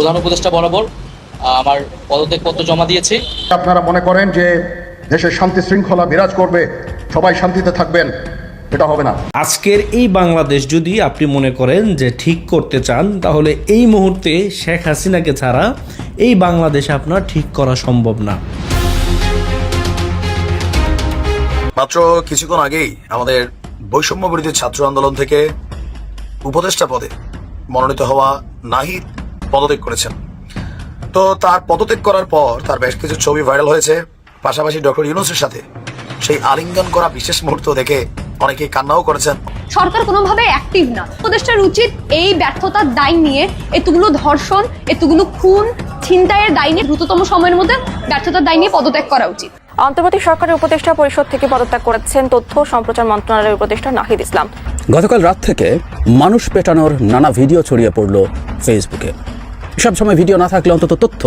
প্রধান উপদেষ্টা বরাবর আমার পদত্যাগপত্র জমা দিয়েছি। আপনারা মনে করেন যে দেশের শান্তি শৃঙ্খলা বিরাজ করবে সবাই শান্তিতে থাকবেন এটা হবে না। আজকের এই বাংলাদেশ যদি আপনি মনে করেন যে ঠিক করতে চান তাহলে এই মুহূর্তে শেখ হাসিনাকে ছাড়া এই বাংলাদেশ আপনার ঠিক করা সম্ভব না। মাত্র কিছুক্ষণ আগেই আমাদের বৈষম্য বিরোধী ছাত্র আন্দোলন থেকে উপদেষ্টা পদে মনোনীত হওয়া নাহিদ পদত্যাগ করেছেন। তো তার পদত্যাগ করার পর তার বেশ কিছু ছবি ভাইরাল হয়েছে পাশাপাশি ডক্টর ইউনুসের সাথে। সেই আলিঙ্গন করা বিশেষ মুহূর্ত দেখে অনেকেই কান্নাও করেছেন। সরকার কোনোভাবে অ্যাক্টিভ না। উপদেষ্টার উচিত এই ব্যর্থতার দায় নিয়ে এতগুলো ধর্ষণ এতগুলো খুন ছিনতাইয়ের দায় নিয়ে দ্রুততম সময়ের মধ্যে ব্যর্থতার দায় নিয়ে পদত্যাগ করা উচিত। অন্তর্বর্তী সরকারের উপদেষ্টা পরিষদ থেকে পদত্যাগ করেছেন তথ্য সম্প্রচার মন্ত্রণালয়ের উপদেষ্টা নাহিদ ইসলাম। গতকাল রাত থেকে মানুষ পেটানোর নানা ভিডিও ছড়িয়ে পড়ল ফেসবুকে সব সময় ভিডিও না থাকলে অন্তত তথ্য।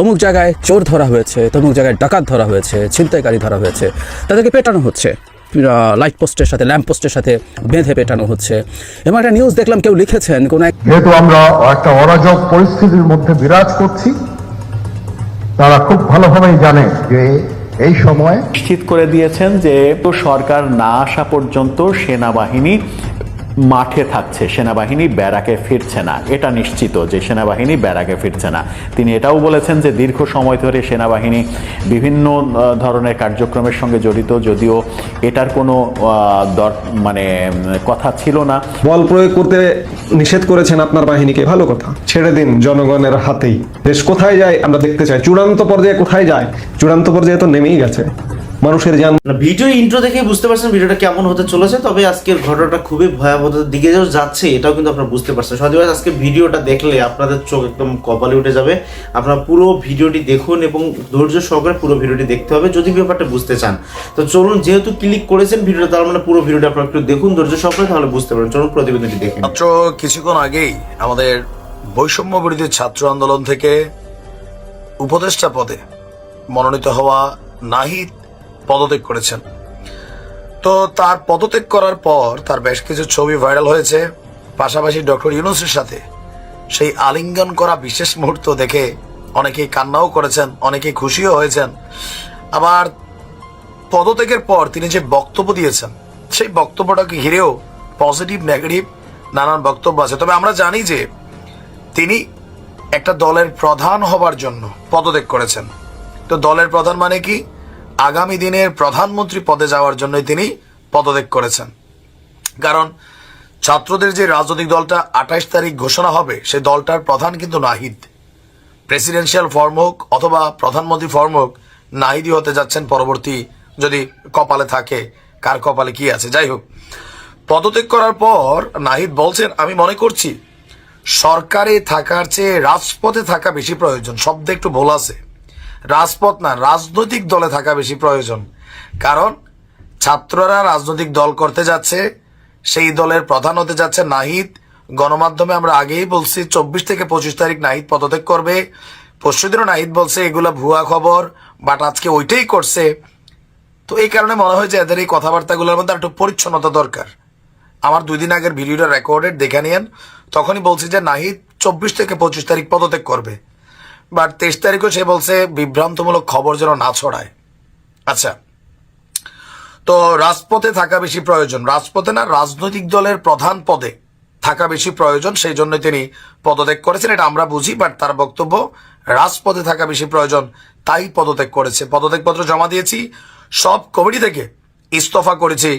অমুক জায়গায় চোর ধরা হয়েছে তমুক জায়গায় ডাকাত ধরা হয়েছে ছিনতাইকারী ধরা হয়েছে। তাদেরকে পেটানো হচ্ছে। লাইট পোস্টের সাথে ল্যাম্প পোস্টের সাথে বেঁধে পেটানো হচ্ছে। এবং একটা নিউজ দেখলাম কেউ লিখেছেন কোন এক যেহেতু আমরা একটা অরাজক পরিস্থিতির মধ্যে বিরাজ করছি তারা খুব ভালোভাবেই জানে যে এই সময় নিশ্চিত করে দিয়েছেন যে সরকার না আসা পর্যন্ত সেনাবাহিনী মাঠে থাকছে। সেনাবাহিনী ব্যারাকে ফিরছে না। এটা নিশ্চিত যে সেনাবাহিনী ব্যারাকে ফিরছে না। তিনি এটাও বলেছেন যে দীর্ঘ সময় ধরে সেনাবাহিনী বিভিন্ন ধরনের কার্যক্রমের সঙ্গে জড়িত। যদিও এটার কোনো মানে কথা ছিল না। বল প্রয়োগ করতে নিষেধ করেছেন আপনার বাহিনীকে। ভালো কথা। ছেড়ে দিন জনগণের হাতেই। দেশ কোথায় যায় আমরা দেখতে চাই। চূড়ান্ত পর্যায়ে কোথায় যায়? চূড়ান্ত পর্যায়ে তো নেমেই গেছে। মানুষের যান ভিডিও ইন্ট্রো দেখে বুঝতে পারছেন ভিডিওটা কেমন হতে চলেছে তবে আজকের ঘটনাটা খুবই ভয়াবহতার দিকে যে যাচ্ছে এটাও কিন্তু আপনারা বুঝতে পারছেন। সজীবাজ আজকে ভিডিওটা দেখলে আপনাদের চোখ একদম কপালে উঠে যাবে। আপনারা পুরো ভিডিওটি দেখুন এবং ধৈর্য সহকারে পুরো ভিডিওটি দেখতে হবে যদি ব্যাপারটা বুঝতে চান। তো চলুন যেহেতু ক্লিক করেছেন ভিডিওটা তার মানে পুরো ভিডিওটা আপনারা একটু দেখুন ধৈর্য সহকারে তাহলে বুঝতে পারবেন। চলুন প্রতিবেদনটি দেখুন মাত্র কিছুক্ষণ আগেই আমাদের বৈষম্য বিরোধী ছাত্র আন্দোলন থেকে উপদেষ্টা পদে মনোনীত হওয়া নাহিদ পদত্যাগ করেছেন। তো তার পদত্যাগ করার পর তার বেশ কিছু ছবি ভাইরাল হয়েছে। পাশাপাশি ডক্টর ইউনুসের সাথে সেই আলিঙ্গন করা বিশেষ মুহূর্ত দেখে অনেকেই কান্নাও করেছেন, অনেকেই খুশিও হয়েছেন। আবার পদত্যাগের পর তিনি যে বক্তব্য দিয়েছেন, সেই বক্তব্যটাকে ঘিরেও পজিটিভ, নেগেটিভ নানান বক্তব্য আছে। তবে আমরা জানি যে তিনি একটা দলের প্রধান হবার জন্য পদত্যাগ করেছেন। তো দলের প্রধান মানে কি? আগামী দিনের প্রধানমন্ত্রী পদে যাওয়ার জন্যই তিনি পদত্যাগ করেছেন। কারণ ছাত্রদের যে রাজনৈতিক দলটা আঠাশ তারিখ ঘোষণা হবে, সে দলটার প্রধান কিন্তু নাহিদ। প্রেসিডেন্সিয়াল ফর্ম হোক অথবা প্রধানমন্ত্রী ফর্ম হোক, নাহিদই হতে যাচ্ছেন পরবর্তী যদি কপালে থাকে, কার কপালে কি আছে। যাই হোক, পদত্যাগ করার পর নাহিদ বলছেন, আমি মনে করছি সরকারে থাকার চেয়ে রাজপথে থাকা বেশি প্রয়োজন। শব্দ একটু ভুল আছে। রাজপথ না, রাজনৈতিক দলে থাকা বেশি প্রয়োজন। কারণ ছাত্ররা রাজনৈতিক দল করতে যাচ্ছে, সেই দলের প্রধান হতে যাচ্ছে নাহিদ। গণমাধ্যমে আমরা আগেই বলছি, চব্বিশ থেকে পঁচিশ তারিখ নাহিদ পদত্যাগ করবে। পরশুদিনও নাহিদ বলছে, এগুলো ভুয়া খবর, বাট আজকে ওইটাই করছে। তো এই কারণে মনে হয় যে এদের এই কথাবার্তাগুলোর মধ্যে একটু পরিচ্ছন্নতা দরকার। আমার দুই দিন আগের ভিডিওটা রেকর্ডেড দেখে নিয়েন। তখনই বলছি যে নাহিদ চব্বিশ থেকে পঁচিশ তারিখ পদত্যাগ করবে। বাট তেইশ তারিখও সে বলছে, বিভ্রান্তমূলক খবর যেন না ছড়ায়। আচ্ছা। তো রাজপথে থাকা বেশি প্রয়োজন। রাজপথে না, রাজনৈতিক দলের প্রধান পদে থাকা বেশি প্রয়োজন, সেই জন্য তিনি পদত্যাগ করেছেন, এটা আমরা বুঝি, বাট তার বক্তব্য, রাজপথে থাকা বেশি প্রয়োজন, তাই পদত্যাগ করেছে। পদত্যাগপত্র জমা দিয়েছি, সব কমিটি থেকে ইস্তফা করেছি।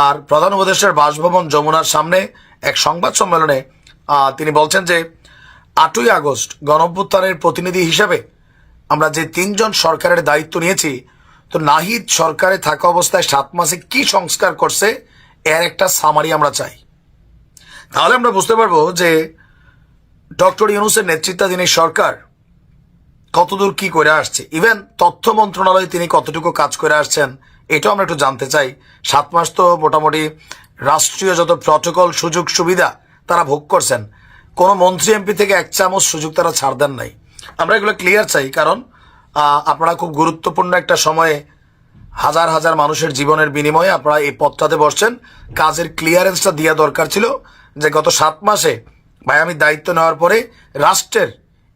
আর প্রধান উপদেষ্টার বাসভবন যমুনার সামনে এক সংবাদ সম্মেলনে তিনি বলছেন যে আটই আগস্ট গণঅভ্যুত্থানের প্রতিনিধি হিসেবে আমরা যে তিনজন সরকারের দায়িত্ব নিয়েছি, তো নাহিদ সরকারে থাকা অবস্থায় সাত মাসে কি সংস্কার করছে, এর একটা সামারি আমরা চাই। তাহলে আমরা বুঝতে পারব যে ডক্টর ইউনুসের নেতৃত্বাধীন এই সরকার কতদূর কি করে আসছে। ইভেন তথ্য মন্ত্রণালয়ে তিনি কতটুকু কাজ করে আসছেন, এটাও আমরা একটু জানতে চাই। সাত মাস তো মোটামুটি রাষ্ট্রীয় যত প্রটোকল সুযোগ, সুবিধা, তারা ভোগ করছেন। কোনো মন্ত্রী এমপি থেকে এক চামচ সুযোগ তারা ছাড় দেন নাই। আমরা এগুলো ক্লিয়ার চাই, কারণ আপনারা খুব গুরুত্বপূর্ণ একটা সময়ে হাজার হাজার মানুষের জীবনের বিনিময়ে আপনারা এই পথটাতে বসছেন। কাজের ক্লিয়ারেন্সটা দেওয়া দরকার ছিল যে গত সাত মাসে ভাই আমি দায়িত্ব নেওয়ার পরে রাষ্ট্রের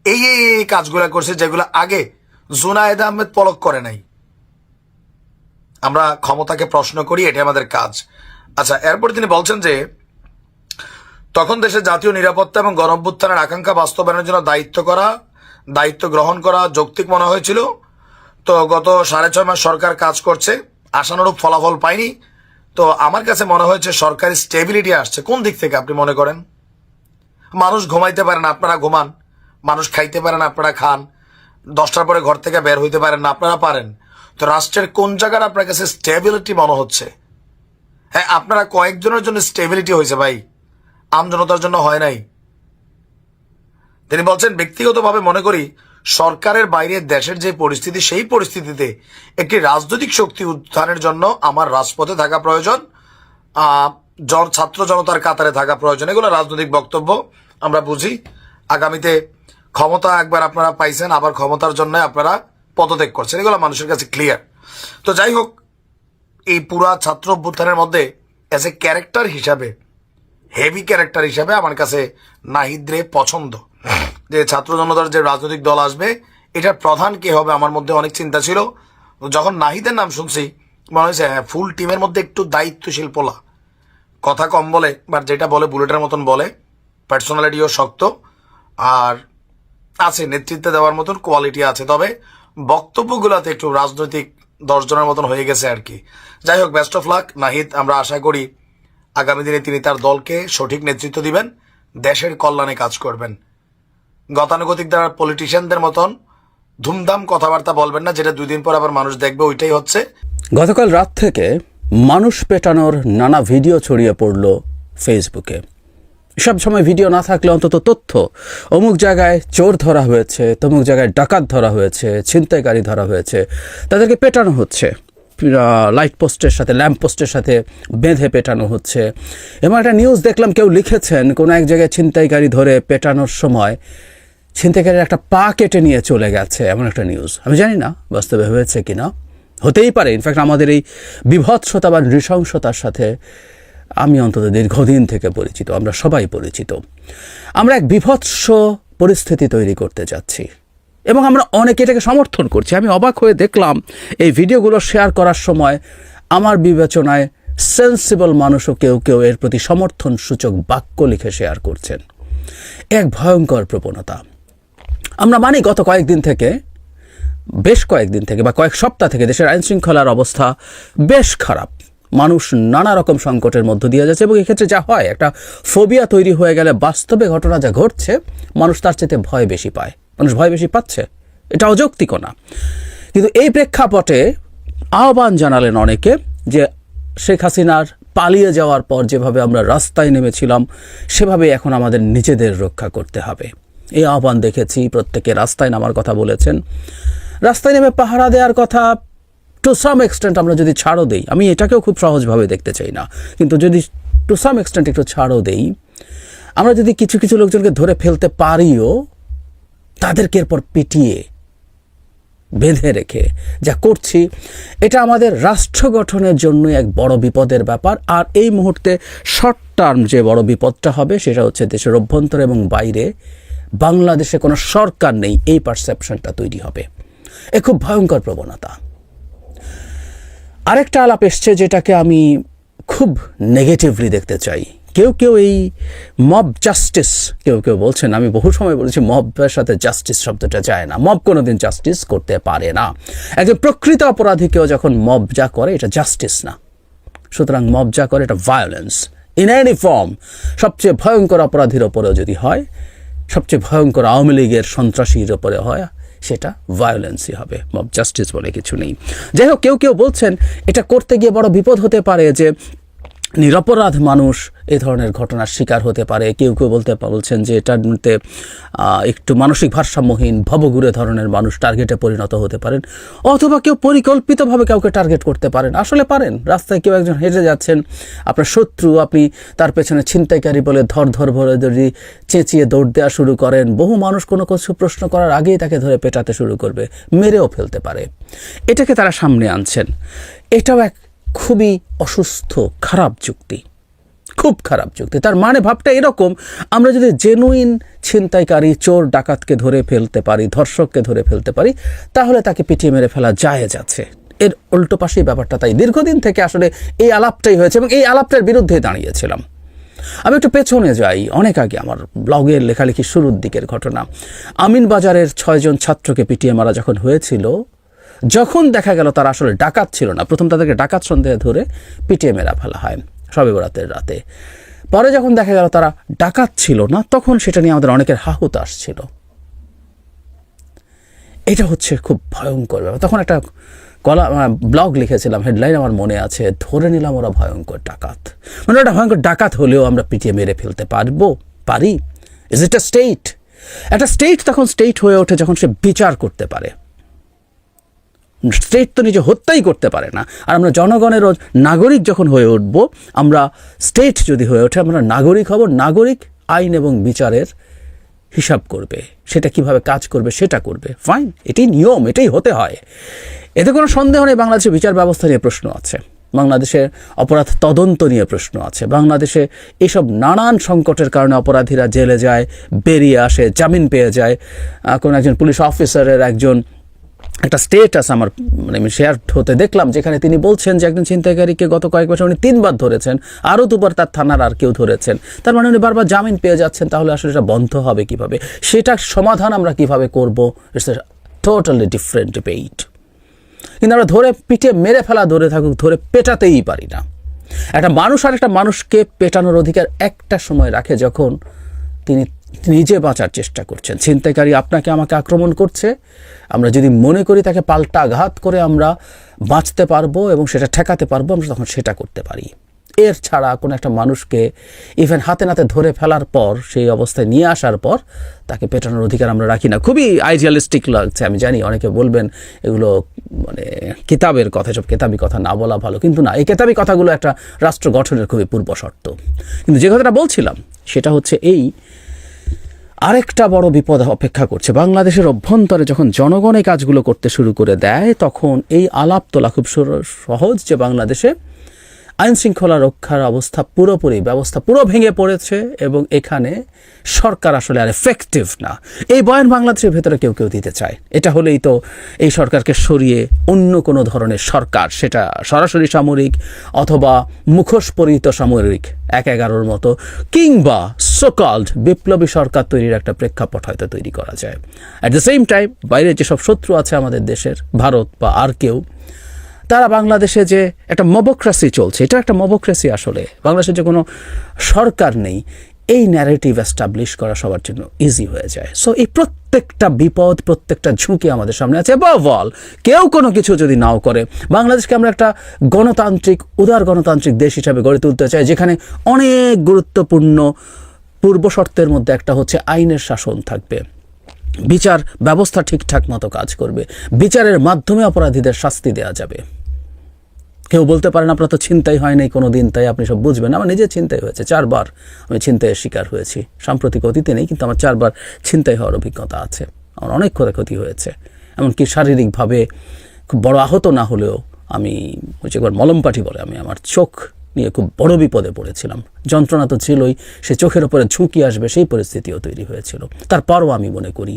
এই এই কাজগুলা করছে যেগুলো আগে জুনায়েদ আহমেদ পলক করে নাই। আমরা ক্ষমতাকে প্রশ্ন করি এটা আমাদের কাজ। আচ্ছা এরপর তিনি বলছেন যে তখন দেশের জাতীয় নিরাপত্তা এবং গণঅভ্যুত্থানের আকাঙ্ক্ষা বাস্তবায়নের জন্য দায়িত্ব করা, দায়িত্ব গ্রহণ করা যৌক্তিক মনে হয়েছিল। তো গত সাড়ে ছয় মাস সরকার কাজ করছে, আশানুরূপ ফলাফল পায়নি। তো আমার কাছে মনে হয়েছে সরকারি স্টেবিলিটি আসছে। কোন দিক থেকে আপনি মনে করেন? মানুষ ঘুমাইতে পারেন আপনারা ঘুমান। মানুষ খাইতে পারেন আপনারা খান। দশটার পরে ঘর থেকে বের হইতে পারেন না, আপনারা পারেন। তো রাষ্ট্রের কোন জায়গার আপনার কাছে স্টেবিলিটি মনে হচ্ছে? হ্যাঁ আপনারা কয়েকজনের জন্য স্টেবিলিটি হয়েছে ভাই। আমজনতার জন্য হয় নাই। তিনি বলছেন, ব্যক্তিগতভাবে মনে করি, সরকারের বাইরে দেশের যে পরিস্থিতি, সেই পরিস্থিতিতে একটি রাজনৈতিক শক্তি উত্থানের জন্য আমার রাজপথে থাকা প্রয়োজন জন- ছাত্র জনতার কাতারে থাকা প্রয়োজন। এগুলো রাজনৈতিক বক্তব্য, আমরা বুঝি। আগামীতে ক্ষমতা একবার আপনারা পাইছেন, আবার ক্ষমতার জন্য আপনারা পদত্যাগ করছেন। এগুলো মানুষের কাছে ক্লিয়ার তো যাই হোক, এই পুরা ছাত্র অভ্যুত্থানের মধ্যে অ্যাজ এ ক্যারেক্টার হিসাবে হেভি ক্যারেক্টার হিসাবে আমার কাছে নাহিদরে পছন্দ। যে ছাত্র জনতার যে রাজনৈতিক দল আসবে, এটার প্রধান কে হবে আমার মধ্যে অনেক চিন্তা ছিল। যখন নাহিদের নাম শুনছি, মনে হয়েছে হ্যাঁ ফুল টিমের মধ্যে একটু দায়িত্বশীল পোলা। কথা কম বলে বাট যেটা বলে বুলেটের মতন বলে পার্সোনালিটিও শক্ত, আর আছে নেতৃত্বে দেওয়ার মতন কোয়ালিটি আছে। তবে বক্তব্যগুলোতে একটু রাজনৈতিক দশজনের মতন হয়ে গেছে আর কি। যাই হোক বেস্ট অফ লাক নাহিদ, আমরা আশা করি আগামী দিনে তিনি তার দলকে সঠিক নেতৃত্ব দিবেন, দেশের কল্যাণে কাজ করবেন। গতানুগতিক দ্বারা পলিটিশিয়ানদের মতন ধুমধাম কথাবার্তা বলবেন না, যেটা দুদিন পর আবার মানুষ দেখবে, ওইটাই হচ্ছে। গতকাল রাত থেকে মানুষ পেটানোর নানা ভিডিও ছড়িয়ে পড়ল ফেসবুকে। সব সময় ভিডিও না থাকলে অন্তত তথ্য, অমুক জায়গায় চোর ধরা হয়েছে, তমুক জায়গায় ডাকাত ধরা হয়েছে, ছিনতাইকারী ধরা হয়েছে, তাদেরকে পেটানো হচ্ছে। লাইট পোস্টের সাথে ল্যাম্প পোস্টের সাথে বেঁধে পেটানো হচ্ছে। এবং একটা নিউজ দেখলাম, কেউ লিখেছেন, কোনো এক জায়গায় ছিনতাইকারী ধরে পেটানোর সময় ছিনতাইকারীর একটা পা কেটে নিয়ে চলে গেছে, এমন একটা নিউজ আমি জানি না, বাস্তবে হয়েছে কি না হতেই পারে ইনফ্যাক্ট আমাদের এই বিভৎসতা বা নৃশংসতার সাথে আমি অন্তত দীর্ঘদিন থেকে পরিচিত, আমরা সবাই পরিচিত। আমরা এক বিভৎস পরিস্থিতি তৈরি করতে যাচ্ছি। এবং আমরা অনেকে এটাকে সমর্থন করছি। আমি অবাক হয়ে দেখলাম, এই ভিডিওগুলো শেয়ার করার সময় আমার বিবেচনায় সেন্সিবল মানুষও কেউ কেউ এর প্রতি সমর্থন সূচক বাক্য লিখে শেয়ার করছেন। এক ভয়ঙ্কর প্রবণতা। আমরা মানি গত কয়েকদিন থেকে, বেশ কয়েকদিন থেকে বা কয়েক সপ্তাহ থেকে দেশের আইন শৃঙ্খলার অবস্থা বেশ খারাপ। মানুষ নানা রকম সংকটের মধ্য দিয়ে যাচ্ছে এবং এক্ষেত্রে যা হয়, একটা ফোবিয়া তৈরি হয়ে গেলে বাস্তবে ঘটনা যা ঘটছে, মানুষ তার চেয়ে ভয় বেশি পায়। মানুষ ভয় বেশি পাচ্ছে। এটা অযৌক্তিকও না। কিন্তু এই প্রেক্ষাপটে আহ্বান জানালেন অনেকে যে শেখ হাসিনার পালিয়ে যাওয়ার পর যেভাবে আমরা রাস্তায় নেমেছিলাম, সেভাবে এখন আমাদের নিজেদের রক্ষা করতে হবে। এই আহ্বান দেখেছি, প্রত্যেকে রাস্তায় নামার কথা বলেছেন। রাস্তায় নেমে পাহারা দেওয়ার কথা টু সাম এক্সটেন্ট আমরা যদি ছাড়ও দেই, আমি এটাকেও খুব সহজভাবে দেখতে চাই না। কিন্তু যদি টু সাম এক্সটেন্ট একটু ছাড়ও দেই, আমরা যদি কিছু কিছু লোকজনকে ধরে ফেলতে পারিও তাদেরকে এরপর পিটিয়ে বেঁধে রেখে যা করছি, এটা আমাদের রাষ্ট্র গঠনের জন্য এক বড় বিপদের ব্যাপার। আর এই মুহূর্তে শর্ট টার্ম যে বড় বিপদটা হবে, সেটা হচ্ছে দেশের অভ্যন্তর এবং বাইরে। বাংলাদেশে কোনো সরকার নেই, এই পারসেপশনটা তৈরি হবে। এ খুব ভয়ঙ্কর প্রবণতা। আরেকটা আলাপ এসছে, যেটাকে আমি খুব নেগেটিভলি দেখতে চাই। কেউ কেউ এই মব জাস্টিস কেউ কেউ বলছেন, আমি বহু সময় বলেছি মবের সাথে জাস্টিস শব্দটা যায় না। মব কোনোদিন জাস্টিস করতে পারে না। একজন প্রকৃত অপরাধীকেও যখন মব যা করে, এটা জাস্টিস না। সুতরাং মব যা করে, এটা ভায়োলেন্স ইন এনি ফর্ম সবচেয়ে ভয়ঙ্কর অপরাধীর ওপরেও যদি হয়, সবচেয়ে ভয়ঙ্কর আওয়ামী লীগের সন্ত্রাসীর ওপরে হয়, সেটা ভায়োলেন্সই হবে। মব জাস্টিস বলে কিছু নেই। যাই হোক, কেউ কেউ বলছেন, এটা করতে গিয়ে বড় বিপদ হতে পারে যে নিরপরাধ মানুষ এই ধরনের ঘটনার শিকার হতে পারে। কেউ কেউ বলতে বলছেন যে এটার মধ্যে একটু মানসিক ভারসাম্যহীন, ভবঘুরে ধরনের মানুষ টার্গেটে পরিণত হতে পারেন। অথবা কেউ পরিকল্পিতভাবে কাউকে টার্গেট করতে পারেন। আসলে পারেন। রাস্তায় কেউ একজন হেঁটে যাচ্ছেন, আপনার শত্রু, আপনি তার পেছনে ছিনতাইকারী বলে ধর ধর ভরে ধরে চেঁচিয়ে দৌড় দেওয়া শুরু করেন। বহু মানুষ কোনো কিছু প্রশ্ন করার আগেই তাকে ধরে পেটাতে শুরু করবে, মেরেও ফেলতে পারে। এটাকে তারা সামনে আনছেন। এটাও এক খুবই অসুস্থ, খারাপ যুক্তি। খুব খারাপ যুক্তি। তার মানে ভাবটা এরকম, আমরা যদি জেনুইন ছিনতাইকারী, চোর ডাকাতকে ধরে ফেলতে পারি, ধর্ষককে ধরে ফেলতে পারি, তাহলে তাকে পিটিয়ে মেরে ফেলা যায় যাচ্ছে এর উল্টো পাশেই ব্যাপারটা তাই। দীর্ঘদিন থেকে আসলে এই আলাপটাই হয়েছে এবং এই আলাপটার বিরুদ্ধে দাঁড়িয়েছিলাম। আমি একটু পেছনে যাই। অনেক আগে আমার ব্লগের লেখালেখি শুরুর দিকের ঘটনা। আমিন বাজারের ছয়জন ছাত্রকে পিটিয়ে মারা যখন হয়েছিল যখন দেখা গেল তারা আসলে ডাকাত ছিল না, প্রথম তাদেরকে ডাকাত সন্দেহে ধরে পিটিয়ে মেরা ফেলা হয় সবে বরাতের রাতে। পরে যখন দেখা গেল তারা ডাকাত ছিল না, তখন সেটা নিয়ে আমাদের অনেকের হাহুত আসছিল। এটা হচ্ছে খুব ভয়ঙ্কর ব্যাপার। তখন একটা কলা ব্লগ লিখেছিলাম হেডলাইন আমার মনে আছে, ধরে নিলাম ওরা ভয়ঙ্কর ডাকাত। মানে ওটা ভয়ঙ্কর ডাকাত হলেও আমরা পিটিয়ে মেরে ফেলতে পারব, পারি? ইজ ইট আ স্টেট একটা স্টেট তখন স্টেট হয়ে ওঠে যখন সে বিচার করতে পারে। স্টেট তো নিজে হত্যাই করতে পারে না। আর আমরা জনগণের নাগরিক যখন হয়ে উঠব, আমরা স্টেট যদি হয়ে ওঠে, আমরা নাগরিক হব, নাগরিক আইন এবং বিচারের হিসাব করবে। সেটা কীভাবে কাজ করবে, সেটা করবে। ফাইন এটাই নিয়ম, এটাই হতে হয়। এতে কোনো সন্দেহ নেই বাংলাদেশের বিচার ব্যবস্থা নিয়ে প্রশ্ন আছে। বাংলাদেশের অপরাধ তদন্ত নিয়ে প্রশ্ন আছে। বাংলাদেশে এসব নানান সংকটের কারণে অপরাধীরা জেলে যায়, বেরিয়ে আসে, জামিন পেয়ে যায়। কোনো একজন পুলিশ অফিসারের একজন একটা স্টেটাস আমার মানে আমি শেয়ার হতে দেখলাম, যেখানে তিনি বলছেন যে একজন ছিনতাইকারীকে গত কয়েক বছর উনি তিনবার ধরেছেন, আরও দুবার তার থানার আর কেউ ধরেছেন। তার মানে উনি বারবার জামিন পেয়ে যাচ্ছেন, তাহলে আসলে এটা বন্ধ হবে কীভাবে? সেটার সমাধান আমরা কীভাবে করব? ইটস টোটালি ডিফারেন্ট ডিবেট কিন্তু আমরা ধরে পিঠে মেরে ফেলা, ধরে থাকুক, ধরে পেটাতেই পারি না। একটা মানুষ আর একটা মানুষকে পেটানোর অধিকার একটা সময় রাখে যখন তিনি নিজে বাঁচার চেষ্টা করছেন। ছিনতাইকারী আপনাকে আমাকে আক্রমণ করছে। আমরা যদি মনে করি তাকে পাল্টা আঘাত করে আমরা বাঁচতে পারব এবং সেটা ঠেকাতে পারব, আমরা তখন সেটা করতে পারি। এর ছাড়া কোনো একটা মানুষকে ইভেন হাতে নাতে ধরে ফেলার পর, সেই অবস্থায় নিয়ে আসার পর তাকে পেটানোর অধিকার আমরা রাখি না। খুবই আইডিয়ালিস্টিক লাগছে। আমি জানি অনেকে বলবেন এগুলো মানে কিতাবের কথা সব কেতাবি কথা না বলা ভালো। কিন্তু না, এই কেতাবি কথাগুলো একটা রাষ্ট্র গঠনের খুবই পূর্ব শর্ত কিন্তু যে কথাটা বলছিলাম, সেটা হচ্ছে এই আরেকটা বড় বিপদ অপেক্ষা করছে। বাংলাদেশের অভ্যন্তরে যখন জনগণ এই কাজগুলো করতে শুরু করে দেয়, তখন এই আলাপ তোলা খুব সহজ যে বাংলাদেশে আইন শৃঙ্খলা রক্ষার অবস্থা পুরোপুরি, ব্যবস্থা পুরো ভেঙে পড়েছে এবং এখানে সরকার আসলে আর এফেক্টিভ না। এই বয়ান বাংলাদেশের ভেতরে কেউ কেউ দিতে চায়। এটা হলেই তো এই সরকারকে সরিয়ে অন্য কোনো ধরনের সরকার, সেটা সরাসরি সামরিক অথবা মুখোশ পরিহিত সামরিক, এক এগারোর মতো, কিংবা সোকল্ড বিপ্লবী সরকার তৈরির একটা প্রেক্ষাপট হয়তো তৈরি করা যায়। অ্যাট দ্য সেম টাইম বাইরে যেসব শত্রু আছে আমাদের দেশের, ভারত বা আর কেউ তারা বাংলাদেশে যে একটা মবোক্রেসি চলছে, এটা একটা মবোক্রেসি আসলে। বাংলাদেশে যে কোনো সরকার নেই, এই ন্যারেটিভ এস্টাবলিশ করা সবার জন্য ইজি হয়ে যায়। সো এই প্রত্যেকটা বিপদ, প্রত্যেকটা ঝুঁকি আমাদের সামনে আছে। অল কেউ কোনো কিছু যদি নাও করে, বাংলাদেশকে আমরা একটা গণতান্ত্রিক, উদার গণতান্ত্রিক দেশ হিসাবে গড়ে তুলতে চাই, যেখানে অনেক গুরুত্বপূর্ণ পূর্ব শর্তের মধ্যে একটা হচ্ছে আইনের শাসন থাকবে। বিচার ব্যবস্থা ঠিকঠাক মতো কাজ করবে। বিচারের মাধ্যমে অপরাধীদের শাস্তি দেওয়া যাবে। কেউ বলতে পারেন আপনার তো চিন্তাই হয় নাই কোনো দিন তাই আপনি সব বুঝবেন। আমার নিজের চিন্তাই হয়েছে, চারবার আমি চিন্তায়ের শিকার হয়েছি। সাম্প্রতিক অতীতে নেই, কিন্তু আমার চারবার চিন্তাই হওয়ার অভিজ্ঞতা আছে। আমার অনেক ক্ষয়ক্ষতি হয়েছে। এমনকি শারীরিকভাবে খুব বড় আহত না হলেও আমি হচ্ছে একবার মলমপাটি বলে, আমি আমার চোখ নিয়ে খুব বড় বিপদে পড়েছিলাম। যন্ত্রণা তো ছিলই, সে চোখের ওপরে ঝুঁকি আসবে, সেই পরিস্থিতিও তৈরি হয়েছিল। তারপরও আমি মনে করি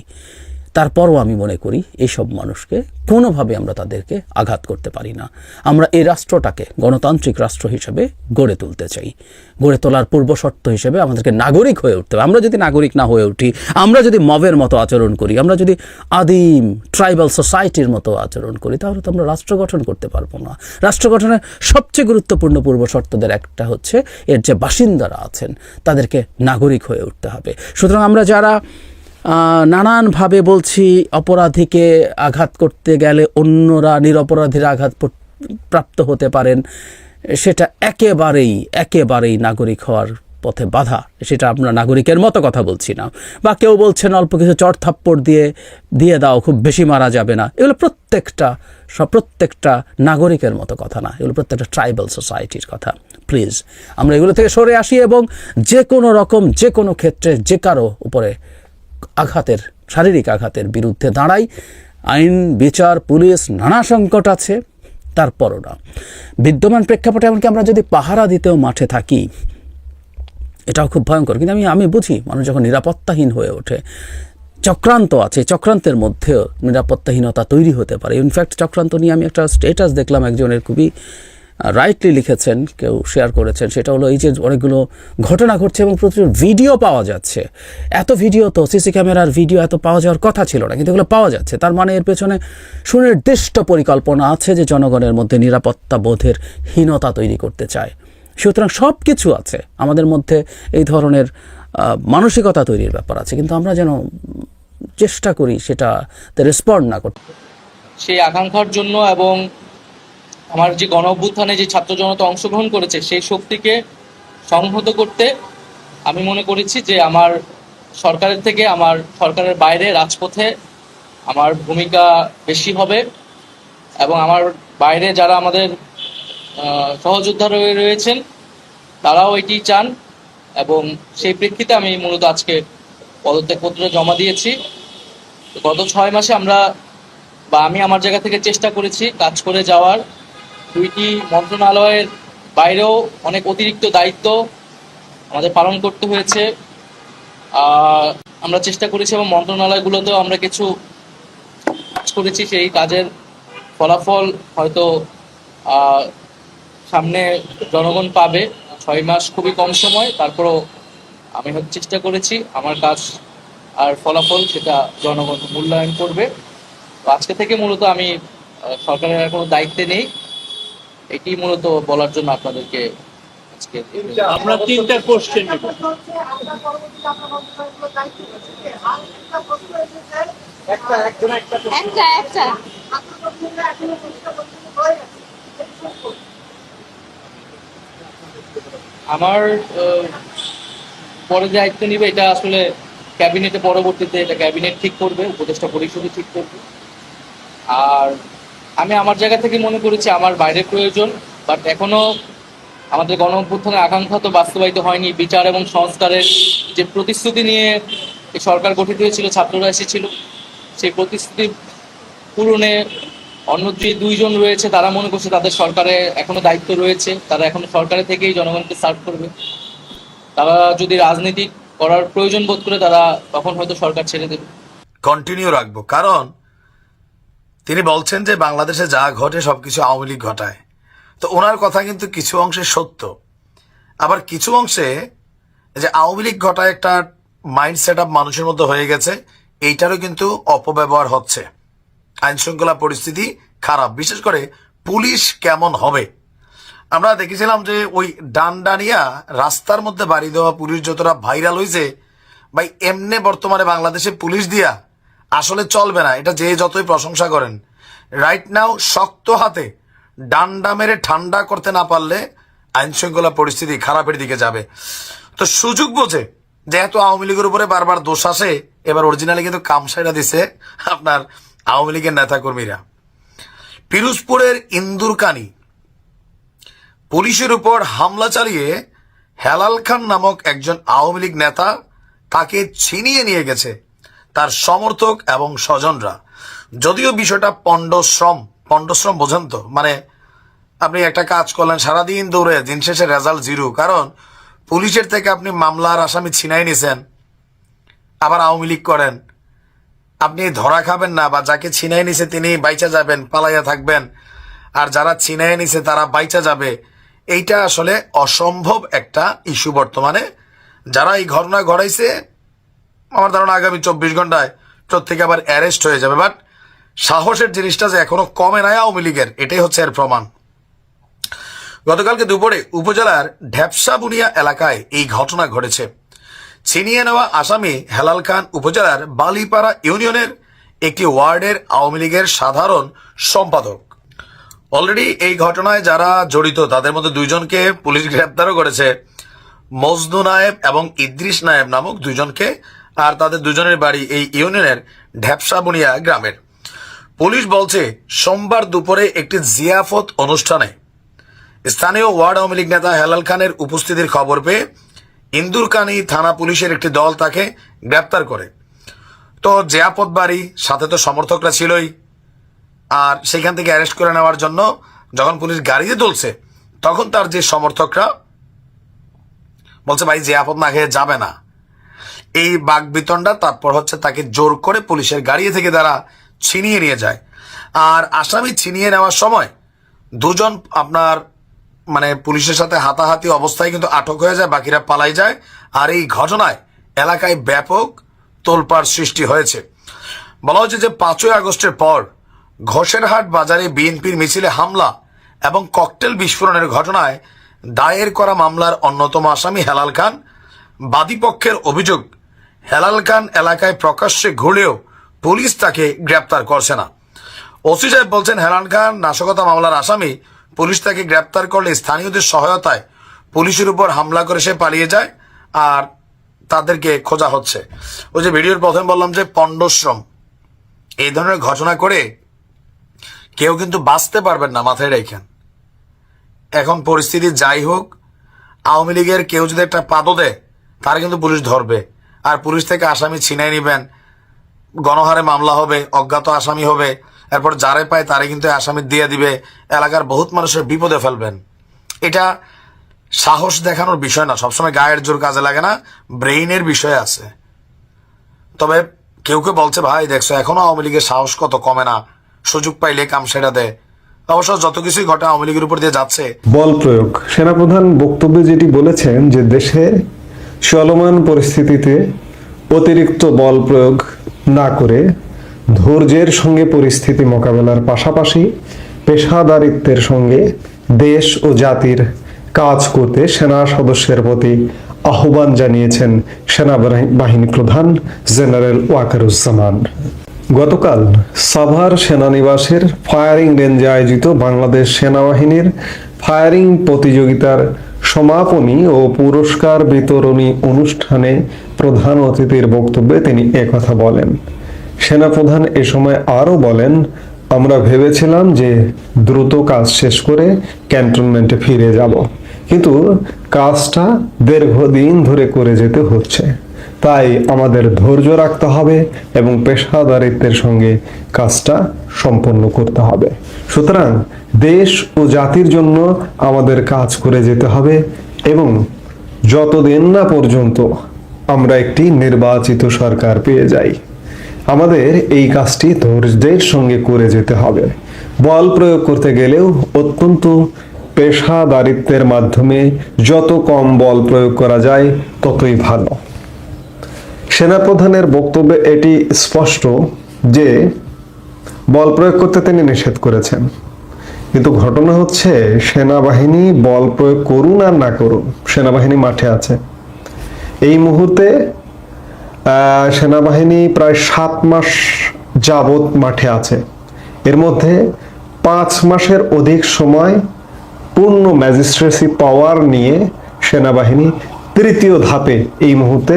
তারপরও আমি মনে করি এইসব মানুষকে কোনোভাবে আমরা তাদেরকে আঘাত করতে পারি না। আমরা এই রাষ্ট্রটাকে গণতান্ত্রিক রাষ্ট্র হিসেবে গড়ে তুলতে চাই। গড়ে তোলার পূর্ব শর্ত হিসেবে আমাদেরকে নাগরিক হয়ে উঠতে হবে। আমরা যদি নাগরিক না হয়ে উঠি, আমরা যদি মবের মতো আচরণ করি, আমরা যদি আদিম ট্রাইবাল সোসাইটির মতো আচরণ করি, তাহলে তো আমরা রাষ্ট্র গঠন করতে পারব না। রাষ্ট্র গঠনের সবচেয়ে গুরুত্বপূর্ণ পূর্ব শর্তদের একটা হচ্ছে, এর যে বাসিন্দারা আছেন, তাদেরকে নাগরিক হয়ে উঠতে হবে। সুতরাং আমরা যারা নানানভাবে বলছি, অপরাধীকে আঘাত করতে গেলে অন্যরা নিরপরাধীরা আঘাত প্রাপ্ত হতে পারেন। সেটা একেবারেই একেবারেই নাগরিক হওয়ার পথে বাধা। সেটা আমরা নাগরিকের মতো কথা বলছি না। বা কেউ বলছেন, অল্প কিছু চট থাপ্পড় দিয়ে দিয়ে দাও, খুব বেশি মারা যাবে না। এগুলো প্রত্যেকটা, সব প্রত্যেকটা নাগরিকের মতো কথা না। এগুলো প্রত্যেকটা ট্রাইবাল সোসাইটির কথা। প্লিজ, আমরা এগুলো থেকে সরে আসি এবং যে কোনো রকম, যে কোনো ক্ষেত্রে, যে কারও উপরে আঘাতের, শারীরিক আঘাতের বিরুদ্ধে দাঁড়াই আইন, বিচার, পুলিশ, নানা সংকট আছে, তারপরও না। বিদ্যমান প্রেক্ষাপটে এমনকি আমরা যদি পাহারা দিতেও মাঠে থাকি, এটাও খুব ভয়ঙ্কর। কিন্তু আমি আমি বুঝি মানুষ যখন নিরাপত্তাহীন হয়ে ওঠে, চক্রান্ত আছে, চক্রান্তের মধ্যেও নিরাপত্তাহীনতা তৈরি হতে পারে। ইনফ্যাক্ট চক্রান্ত নিয়ে আমি একটা স্টেটাস দেখলাম একজনের খুবই রাইটলি লিখেছেন, কেউ শেয়ার করেছেন, সেটা হলো এই যে অনেকগুলো ঘটনা ঘটছে এবং প্রচুর ভিডিও পাওয়া যাচ্ছে। এত ভিডিও তো সিসি ক্যামেরার ভিডিও এত পাওয়া যাওয়ার কথা ছিল না, কিন্তু এগুলো পাওয়া যাচ্ছে। তার মানে এর পেছনে সুনির্দিষ্ট পরিকল্পনা আছে যে জনগণের মধ্যে নিরাপত্তা বোধের হীনতা তৈরি করতে চায়। সুতরাং সব কিছু আছে, আমাদের মধ্যে এই ধরনের মানসিকতা তৈরির ব্যাপার আছে, কিন্তু আমরা যেন চেষ্টা করি সেটাতে রেসপন্ড না করতে। সেই আকাঙ্ক্ষার জন্য এবং আমার যে গণ অভ্যুত্থানে যে ছাত্র জনতা অংশগ্রহণ করেছে, সেই শক্তিকে সংহত করতে আমি মনে করেছি যে আমার সরকারের থেকে, আমার সরকারের বাইরে রাজপথে আমার ভূমিকা বেশি হবে এবং আমার বাইরে যারা আমাদের সহযোদ্ধা রয়ে রয়েছেন, তারাও এটি চান এবং সেই প্রেক্ষিতে আমি মূলত আজকে পদত্যাগপত্র জমা দিয়েছি। গত ছয় মাসে আমরা বা আমি আমার জায়গা থেকে চেষ্টা করেছি কাজ করে যাওয়ার। দুইটি মন্ত্রণালয়ের বাইরেও অনেক অতিরিক্ত দায়িত্ব আমাদের পালন করতে হয়েছে। আমরা চেষ্টা করেছি এবং মন্ত্রণালয়গুলোতেও আমরা কিছু কাজ করেছি, সেই কাজের ফলাফল হয়তো সামনে জনগণ পাবে। ছয় মাস খুবই কম সময়, তারপরও আমি চেষ্টা করেছি, আমার কাজ আর ফলাফল সেটা জনগণ মূল্যায়ন করবে। আজকে থেকে মূলত আমি সরকারের কোনো দায়িত্বে নেই। এটি মূলত বলার জন্য আপনাদেরকে আজকে আমরা তিনটা কোশ্চেন একটা একটা আমার আহ, পরে যে দায়িত্ব নিবে এটা আসলে ক্যাবিনেটে পরবর্তীতে এটা ক্যাবিনেট ঠিক করবে উপদেষ্টা পরিষদই ঠিক করবে। আর আমি আমার জায়গা থেকে মনে করেছি আমার বাইরে প্রয়োজন বাট এখনও আমাদের গণ অভ্যুত্থানের আকাঙ্ক্ষা তো বাস্তবায়িত হয়নি। বিচার এবং সংস্কারের যে প্রতিশ্রুতি নিয়ে সরকার গঠিত হয়েছিল, ছাত্ররা এসেছিল, সেই প্রতিশ্রুতি পূরণে অন্য যে দুইজন রয়েছে, তারা মনে করছে তাদের সরকারে এখনও দায়িত্ব রয়েছে, তারা এখনও সরকারে থেকেই জনগণকে সার্ভ করবে। তারা যদি রাজনীতি করার প্রয়োজন বোধ করে, তারা তখন হয়তো সরকার ছেড়ে দেবে। কন্টিনিউ রাখব, কারণ তিনি বলছেন যে বাংলাদেশে যা ঘটে সবকিছু আওয়ামী লীগ ঘটায়। তো ওনার কথা কিন্তু কিছু অংশে সত্য। আবার কিছু অংশে যে আওয়ামী লীগ ঘটায় একটা মাইন্ড সেট আপ মানুষের মধ্যে হয়ে গেছে, এইটারও কিন্তু অপব্যবহার হচ্ছে। আইন শৃঙ্খলা পরিস্থিতি খারাপ, বিশেষ করে পুলিশ কেমন হবে? আমরা দেখেছিলাম যে ওই ডানডানিয়া রাস্তার মধ্যে বাড়ি দেওয়া পুলিশ যতটা ভাইরাল হয়েছে ভাই, এমনে বর্তমানে বাংলাদেশে পুলিশ দিয়া আসলে চলবে না, এটা যে যতই প্রশংসা করেন। রাইট নাও শক্ত হাতে ডান্ডা মেরে ঠান্ডা করতে না পারলে আইন শৃঙ্খলা পরিস্থিতি খারাপের দিকে যাবে। তো সুযোগ বোঝে যেহেতু আওয়ামী লীগের উপরে বারবার দোষ আসে, এবার অরিজিনালি কিন্তু কামসাইরা দিছে আপনার আওয়ামী লীগের নেতাকর্মীরা। পিরোজপুরের ইন্দুরকানি পুলিশের উপর হামলা চালিয়ে হেলাল খান নামক একজন আওয়ামী লীগ নেতা তাকে ছিনিয়ে নিয়ে গেছে। তার সমর্থক এবং স্বজনরা। যদিও বিষয়টা পণ্ডশ্রম পণ্ডশ্রম বোঝেন তো মানে আপনি একটা কাজ করলেন, সারাদিন দৌড়ে, দিন শেষে রেজাল্ট জিরো। কারণ পুলিশের থেকে আপনি মামলার আসামি ছিনাই নিছেন, আবার আওয়ামী লীগ করেন। আপনি ধরা খাবেন না, বা যাকে ছিনাই নিছে তিনি বাইচা যাবেন, পালাইয়া থাকবেন। আর যারা ছিনাই নিছে তারা বাইচা যাবে। এইটা আসলে অসম্ভব একটা ইস্যু বর্তমানে। যারা এই ঘটনা ঘটাইছে আমার ধারণা আগামী চব্বিশ ঘন্টায় প্রত্যেকে আবার অ্যারেস্ট হয়ে যাবে, বাট সাহসের জিনিসটা যে এখনও কমে নাই আওয়ামী লীগের, এটাই হচ্ছে এর প্রমাণ। গতকালকে দুপুরে উপজেলার ঢ্যাপসা বুনিয়া এলাকায় এই ঘটনা ঘটেছে। ছিনিয়ে নেওয়া আসামি হেলাল খান উপজেলার বালিপাড়া ইউনিয়নের একটি ওয়ার্ডের আওয়ামী লীগের সাধারণ সম্পাদক। অলরেডি এই ঘটনায় যারা জড়িত, তাদের মধ্যে দুইজনকে পুলিশ গ্রেপ্তারও করেছে। মজনু নায়েব এবং ইদ্রিস নায়েব নামক দুইজনকে আর তাদের দুজনের বাড়ি এই ইউনিয়নের ঢ্যাপসাবুনিয়া গ্রামের। পুলিশ বলছে, সোমবার দুপুরে একটি জিয়াফত অনুষ্ঠানে স্থানীয় ওয়ার্ড আওয়ামী লীগ নেতা হেলাল খানের উপস্থিতির খবর পেয়ে ইন্দুরকানি থানা পুলিশের একটি দল তাকে গ্রেপ্তার করে। তো জিয়াপত বাড়ি, সাথে তো সমর্থকরা ছিলই। আর সেখান থেকে অ্যারেস্ট করে নেওয়ার জন্য যখন পুলিশ গাড়িতে তুলছে, তখন তার যে সমর্থকরা বলছে, ভাই আপদ না খেয়ে যাবে না। এই বাঘ বিতণ্ডা তারপর হচ্ছে তাকে জোর করে পুলিশের গাড়ি থেকে তারা ছিনিয়ে নিয়ে যায়। আর আসামি ছিনিয়ে নেওয়ার সময় দুজন আপনার মানে পুলিশের সাথে হাতাহাতি অবস্থায় কিন্তু আটক হয়ে যায়, বাকিরা পালাই যায়। আর এই ঘটনায় এলাকায় ব্যাপক তোলপাড় সৃষ্টি হয়েছে। বলা হচ্ছে যে পাঁচই আগস্টের পর ঘোষেরহাট বাজারে বিএনপির মিছিলে হামলা এবং ককটেল বিস্ফোরণের ঘটনায় দায়ের করা মামলার অন্যতম আসামি হেলাল খান বাদীপক্ষের অভিযোগ হেলাল খান এলাকায় প্রকাশ্যে ঘুরেও পুলিশ তাকে গ্রেপ্তার করছে না। ওসি সাহেব বলছেন, হেলাল খান নাশকতা মামলার আসামি। পুলিশ তাকে গ্রেপ্তার করলে স্থানীয়দের সহায়তায় পুলিশের উপর হামলা করে সে পালিয়ে যায় আর তাদেরকে খোঁজা হচ্ছে। ওই যে ভিডিওর প্রথমে বললাম যে পণ্ডশ্রম, এই ধরনের ঘটনা করে কেউ কিন্তু বাঁচতে পারবেন না, মাথায় রেখেন। এখন পরিস্থিতি যাই হোক, আওয়ামী লীগের কেউ যদি একটা পাদও দেয় তারা কিন্তু পুলিশ ধরবে। আর পুলিশ থেকে আসামি ছিনাই নিবেন। গণহারে মামলা হবে, অজ্ঞাত আসামি হবে। এরপর যারে পায় তারে কিন্তু আসামি দিয়ে দিবে। এলাকার বহুত মানুষের বিপদে ফেলবেন। এটা সাহস দেখানোর বিষয় না, সবসময় গায়ের জোর কাজে লাগে না, ব্রেইনের বিষয় আছে। তবে কেউ কেউ বলছে, ভাই, দেখছ, এখনও আওয়ামী লীগের সাহস কত কমে না। সুযোগ পাইলে কাম সেটা দেয় অবশ্য যত কিছুই ঘটে আওয়ামী লীগের উপর দিয়ে যাচ্ছে। বল প্রয়োগ। সেনাপ্রধান বক্তব্যে যেটি বলেছেন যে দেশে চলমান পরিস্থিতিতে অতিরিক্ত বল প্রয়োগ না করে ধৈর্যের সঙ্গে পরিস্থিতি মোকাবেলার পাশাপাশি পেশাদারিত্বের সঙ্গে দেশ ও জাতির কাজ করতে সেনা সদস্যের প্রতি আহ্বান জানিয়েছেন সেনাবাহিনী প্রধান জেনারেল ওয়াকারুজ্জামান। গতকাল সাভার সেনানিবাসের ফায়ারিং রেঞ্জে আয়োজিত বাংলাদেশ সেনাবাহিনীর ফায়ারিং প্রতিযোগিতার সমাপনী ও পুরস্কার বিতরণী অনুষ্ঠানে প্রধান অতিথির বক্তব্যে তিনি একথা বলেন। সেনাপ্রধান এ সময় আরও বলেন, আমরা ভেবেছিলাম যে দ্রুত কাজ শেষ করে ক্যান্টনমেন্টে ফিরে যাব, কিন্তু কাজটা দীর্ঘদিন ধরে করে যেতে হচ্ছে। তাই আমাদের ধৈর্য রাখতে হবে এবং পেশাদারিত্বের সঙ্গে কাজটা সম্পন্ন করতে হবে। সুতরাং দেশ ও জাতির জন্য আমাদের কাজ করে যেতে হবে এবং যতদিন না পর্যন্ত আমরা একটি নির্বাচিত সরকার পেয়ে যাই, আমাদের এই কাজটি ধৈর্যের সঙ্গে করে যেতে হবে। বল প্রয়োগ করতে গেলেও অত্যন্ত পেশাদারিত্বের মাধ্যমে যত কম বল প্রয়োগ করা যায়, ততই ভালো। সেনাপ্রধানের বক্তব্যে এটি স্পষ্ট যে বল প্রয়োগ করতে তিনি নিষেধ করেছেন। কিন্তু ঘটনা হচ্ছে সেনাবাহিনী বল প্রয়োগ করুন আর না করুন, সেনাবাহিনী মাঠে আছে। এই মুহূর্তে সেনাবাহিনী প্রায় সাত মাস যাবৎ মাঠে আছে। এর মধ্যে পাঁচ মাসের অধিক সময় পূর্ণ ম্যাজিস্ট্রেসি পাওয়ার নিয়ে সেনাবাহিনী তৃতীয় ধাপে এই মুহূর্তে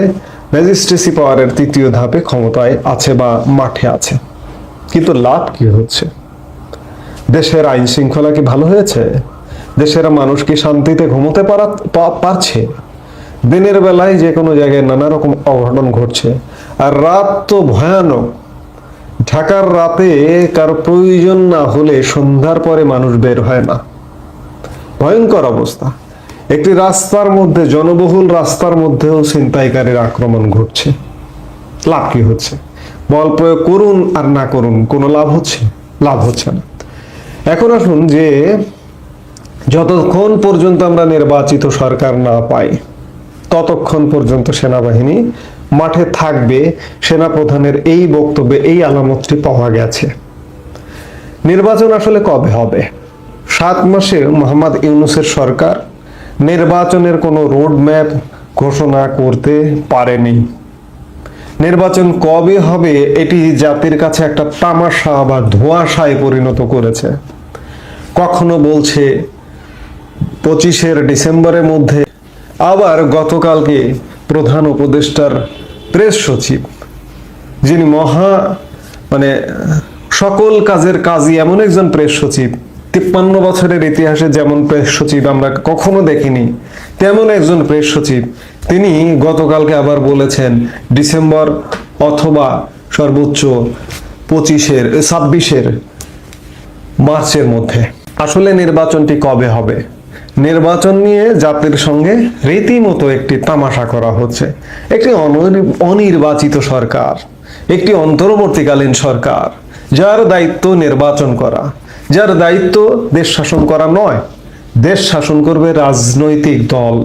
ম্যাজিস্ট্রেসি পাওয়ারের তৃতীয় ধাপে ক্ষমতায় আছে বা মাঠে আছে। কিন্তু লাভ কি হচ্ছে? দেশের আইন শৃঙ্খলা কি ভালো হয়েছে? দেশের মানুষ কি শান্তিতে ঘুমোতে পারা পারছে? দিনের বেলায় যে কোনো জায়গায় নানা রকম অঘটন ঘটছে। আর রাত তো ভয়ানক। ঢাকার রাতে কার প্রয়োজন না হলে সন্ধ্যার পরে মানুষ বের হয় না। ভয়ঙ্কর অবস্থা। একটি রাস্তার মধ্যে, জনবহুল রাস্তার মধ্যেও ছিনতাইকারীর আক্রমণ ঘটছে। লাভ কি হচ্ছে? বল প্রয়োগ করুন আর না করুন, কোনো লাভ হচ্ছে? লাভ হচ্ছে না। এখন আসুন যে যতক্ষণ পর্যন্ত আমরা নির্বাচিত সরকার না পাই, ততক্ষণ পর্যন্ত সেনাবাহিনী মাঠে থাকবে, সেনাপ্রধানের এই বক্তব্যে, এই আলামতটি পাওয়া গেছে। নির্বাচন আসলে কবে হবে? সাত মাসে মোহাম্মদ ইউনুসের সরকার নির্বাচনের কোনো রোড ম্যাপ ঘোষণা করতে পারেনি। নির্বাচন কবে হবে এটি জাতির কাছে একটা তামাশা বা ধোঁয়াশায় পরিণত করেছে। কখনো বলছে পঁচিশের ডিসেম্বরের মধ্যে। আবার গতকালকে প্রধান উপদেষ্টার প্রেস সচিব, যিনি মহা মানে সকল কাজের কাজই এমন একজন প্রেস সচিব, তিপ্পান্ন বছরের ইতিহাসে যেমন প্রেস সচিব আমরা কখনো দেখিনি, তেমন একজন প্রেস সচিব। তিনি গতকালকে আবার বলেছেন, ডিসেম্বর অথবা সর্বোচ্চ পঁচিশের, ছাব্বিশের মার্চের মধ্যে। আসলে নির্বাচনটি কবে হবে? নির্বাচন নিয়ে জাতির সঙ্গে রীতিমতো একটি তামাশা করা হচ্ছে। একটি অনির্বাচিত সরকার, একটি অন্তর্বর্তীকালীন সরকার, যার দায়িত্ব নির্বাচন করা, যার দায়িত্ব দেশ শাসন করা নয়, দেশ শাসন করবে রাজনৈতিক দল।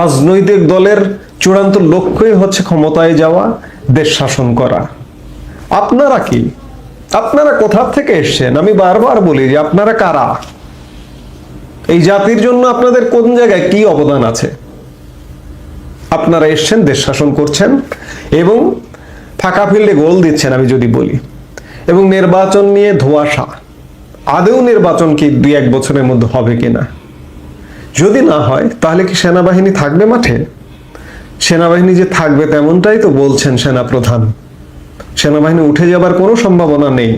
রাজনৈতিক দলের চূড়ান্ত লক্ষ্যই হচ্ছে ক্ষমতায় যাওয়া, দেশ শাসন করা। আপনারা কি আপনারা কোথা থেকে এসছেন? আমি বারবার বলি যে আপনারা কারা? এই জাতির জন্য আপনাদের কোন জায়গায় কি অবদান আছে? আপনারা এসছেন, দেশ শাসন করছেন এবং ফাঁকা ফিল্ডে গোল দিচ্ছেন, আমি যদি বলি। এবং নির্বাচন নিয়ে ধোয়াশা। আদেও নির্বাচন কি দুই এক বছরের মধ্যে হবে কিনা? যদি না হয়, তাহলে কি সেনাবাহিনী থাকবে মাঠে? সেনাবাহিনী যে থাকবে তেমনটাই তো বলছেন সেনাপ্রধান। সেনাবাহিনী উঠে যাবার কোনো সম্ভাবনা নেই।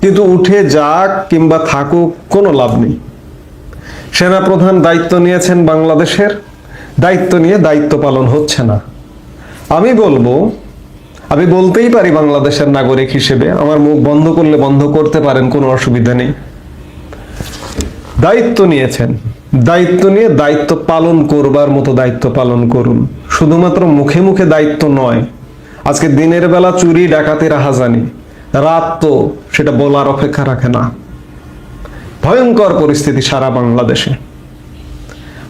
কিন্তু উঠে যাক কিংবা থাকুক কোনো লাভ নেই। সেনাপ্রধান দায়িত্ব নিয়েছেন বাংলাদেশের, দায়িত্ব নিয়ে দায়িত্ব পালন হচ্ছে না। আমি বলব, আমি বলতেই পারি বাংলাদেশের নাগরিক হিসেবে, আমার মুখ বন্ধ করলে বন্ধ করতে পারেন, কোনো অসুবিধা নেই। দায়িত্ব নিয়েছেন। দায়িত্ব নিয়ে দায়িত্ব পালন করবার মতো দায়িত্ব পালন করুন। শুধুমাত্র মুখে মুখে দায়িত্ব নয় আজকে দিনের বেলা চুরি ডাকাতি রাহাজানি রাত তো সেটা বলার অপেক্ষা রাখে না। ভয়ঙ্কর পরিস্থিতি সারা বাংলাদেশে।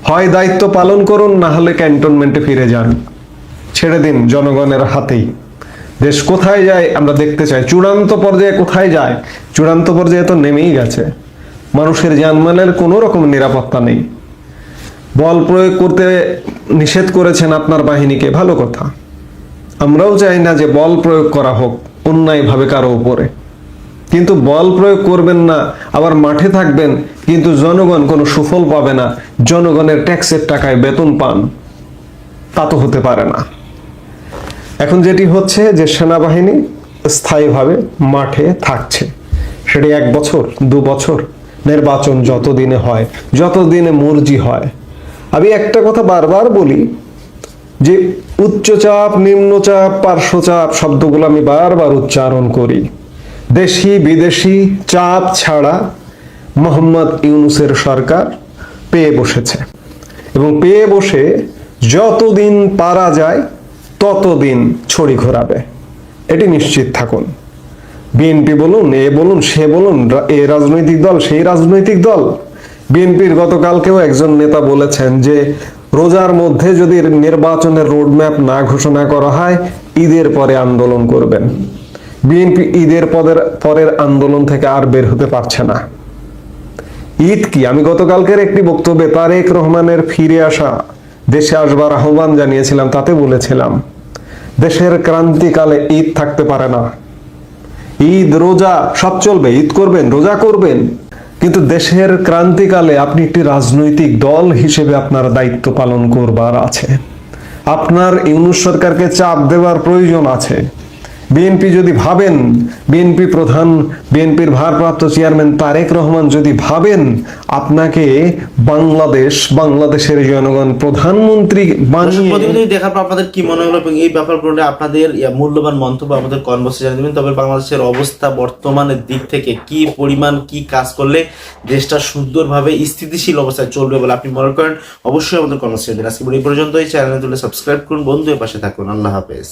হয় দায়িত্ব পালন করুন, না হলে ক্যান্টনমেন্টে ফিরে যান। ছেড়ে দিন জনগণের হাতেই। দেশ কোথায় যায় আমরা দেখতে চাই। চূড়ান্ত পর্যায়ে কোথায় যায়? চূড়ান্ত পর্যায়ে তো নেমেই গেছে। মানুষের জানমালের কোনো রকম নিরাপত্তা নেই। বল প্রয়োগ করতে নিষেধ করেছেন আপনার বাহিনীকে। ভালো কথা। আমরাও চাই না যে বল প্রয়োগ করা হোক, অন্যায়ভাবে কারও উপরে। কিন্তু বল প্রয়োগ করবেন না, আবার মাঠে থাকবেন, কিন্তু জনগণ কোনো সুফল পাবে না, জনগণের ট্যাক্সের টাকায় বেতন পান। তা তো হতে পারে না। এখন যেটি হচ্ছে যে সেনাবাহিনী স্থায়ীভাবে মাঠে থাকছে। সেটি এক বছর, দু বছর নির্বাচন যত দিনে হয় যত দিনে মর্জি হয়। আমি একটা কথা বারবার বলি যে উচ্চচাপ, নিম্নচাপ, পার্শ্বচাপ শব্দগুলো আমি বারবার উচ্চারণ করি। দেশি, বিদেশি চাপ ছাড়া মোহাম্মদ ইউনুসের সরকার পেয়ে বসেছে। এবং পেয়ে বসে যতদিন পারা যায়, ততদিন ছড়ি ঘোরাবে। এটি নিশ্চিত থাকুন। বিএনপি বলুন, এ বলুন, সে বলুন এ রাজনৈতিক দল, সেই রাজনৈতিক দল। বিএনপির গতকালকেও একজন নেতা বলেছেন যে রোজার মধ্যে যদি নির্বাচনের রোডম্যাপ না ঘোষণা করা হয়, ঈদের পরে আন্দোলন করবেন। বিএনপি ঈদের পদের, পরের আন্দোলন থেকে আর বের হতে পারছে না। ঈদ কি? আমি গতকালকের একটি বক্তব্যে তারেক রহমানের ফিরে আসা, দেশে আসবার আহ্বান জানিয়েছিলাম, তাতে বলেছিলাম, দেশের ক্রান্তিকালে ঈদ থাকতে পারে না। ঈদ রোজা সব চলবে, ঈদ করবেন, রোজা করবেন। কিন্তু দেশের ক্রান্তিকালে আপনি একটি রাজনৈতিক দল হিসেবে আপনার দায়িত্ব পালন করবার আছে। আপনার ইউনুস সরকারকে চাপ দেওয়ার প্রয়োজন আছে। বিএনপি যদি ভাবেন, বিএনপি প্রধান, বিএনপির ভারপ্রাপ্ত চেয়ারম্যান তারেক রহমান যদি ভাবেন, আপনাকে বাংলাদেশ, বাংলাদেশের জনগণ, প্রধানমন্ত্রী বানিয়ে দেখার আপনাদের কি মনে হলো এই ব্যাপারগুলো আপনাদের মূল্যবান মন্তব্য আমাদের কনভার্সে জানিয়ে দেবেন। তবে বাংলাদেশের অবস্থা বর্তমানের দিক থেকে কি পরিমাণ, কি কাজ করলে দেশটা সুন্দরভাবে স্থিতিশীল অবস্থায় চলবে বলে আপনি মনে করেন? অবশ্যই আমাদের কনভার্সে দেবেন। আজকে এই পর্যন্তই। চ্যানেলে তুলে সাবস্ক্রাইব করুন। বন্ধুদের পাশে থাকুন। আল্লাহ হাফেজ।